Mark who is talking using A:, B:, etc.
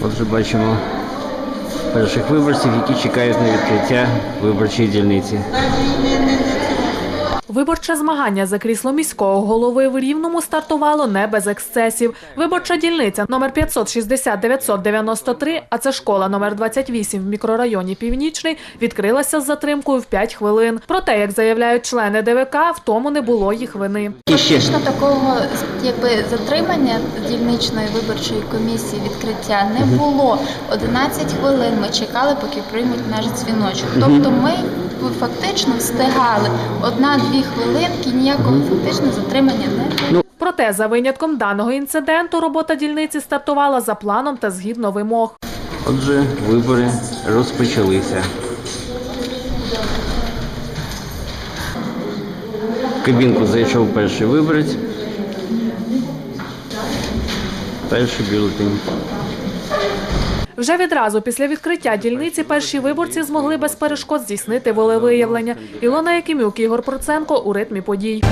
A: Отже, бачимо перших виборців, які чекають на відкриття виборчої дільниці.
B: Виборче змагання за крісло міського голови в Рівному стартувало не без ексцесів. Виборча дільниця номер 560-993, а це школа номер 28 в мікрорайоні Північний, відкрилася з затримкою в 5 хвилин. Проте, як заявляють члени ДВК, в тому не було їх вини.
C: Фактично такого якби затримання дільничної виборчої комісії відкриття не було. 11 хвилин ми чекали, поки приймуть наш дзвіночок. Тобто ми фактично встигали одна-дві хвилинки, ніякого фактично затримання не було.
B: Проте, за винятком даного інциденту, робота дільниці стартувала за планом та згідно вимог.
A: Отже, вибори розпочалися. В кабінку зайшов перший виборець. Перший бюлетень.
B: Вже відразу після відкриття дільниці перші виборці змогли без перешкод здійснити волевиявлення. Ілона Якимюк, Ігор Проценко у ритмі подій.